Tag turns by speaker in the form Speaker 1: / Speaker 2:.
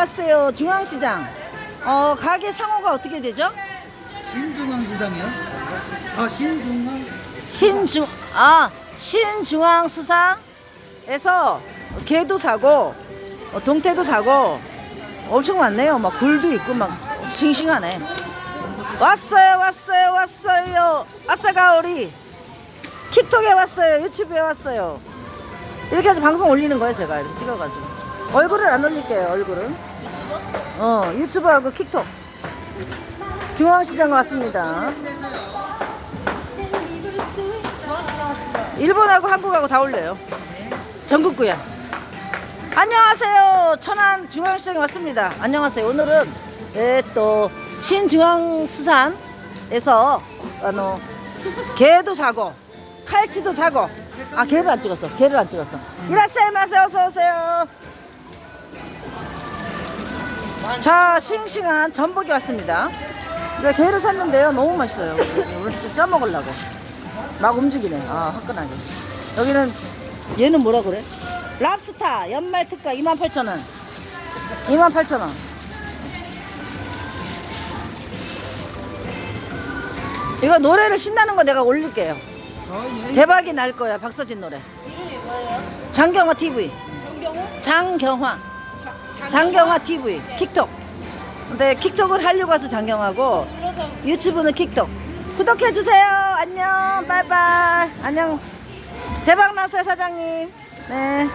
Speaker 1: 왔어요. 중앙시장. 어, 가게 상호가 어떻게 되죠?
Speaker 2: 신중앙시장이요? 아 신중앙
Speaker 1: 신중, 아, 신중앙수상에서 게도 사고, 어, 동태도 사고, 엄청 많네요. 막 굴도 있고, 막 싱싱하네. 왔어요, 왔어요, 왔어요. 아싸가오리. 틱톡에 왔어요. 유튜브에 왔어요. 이렇게 해서 방송 올리는 거예요, 제가. 이렇게 찍어가지고. 얼굴을 안 올릴게요, 얼굴은. 어, 유튜브하고 틱톡. 중앙시장 왔습니다. 일본하고 한국하고 다 올려요. 전국구야. 안녕하세요. 천안 중앙시장에 왔습니다. 안녕하세요. 오늘은 예, 또 신중앙수산에서 아 게도 사고 칼치도 사고 아 게를 안 찍었어. 게를 안 찍었어. 이라시아이 마세 어서 오세요. 자, 싱싱한 전복이 왔습니다. 네, 게를 샀는데요. 너무 맛있어요. 오늘 좀 쪄먹으려고. 막 움직이네. 아, 화끈하게. 여기는 얘는 뭐라 그래? 랍스타 연말 특가 28,000원. 28,000원. 이거 노래를 신나는 거 내가 올릴게요. 대박이 날 거야. 박서진 노래.
Speaker 3: 이름이 뭐예요?
Speaker 1: 장경화 TV.
Speaker 3: 정경호?
Speaker 1: 장경화. 장경화 TV. 킥톡. 근데 킥톡을 하려고 해서
Speaker 3: 불러서
Speaker 1: 유튜브는 킥톡. 구독해 주세요. 안녕. 바이바이. 안녕. 대박 났어요, 사장님. 네.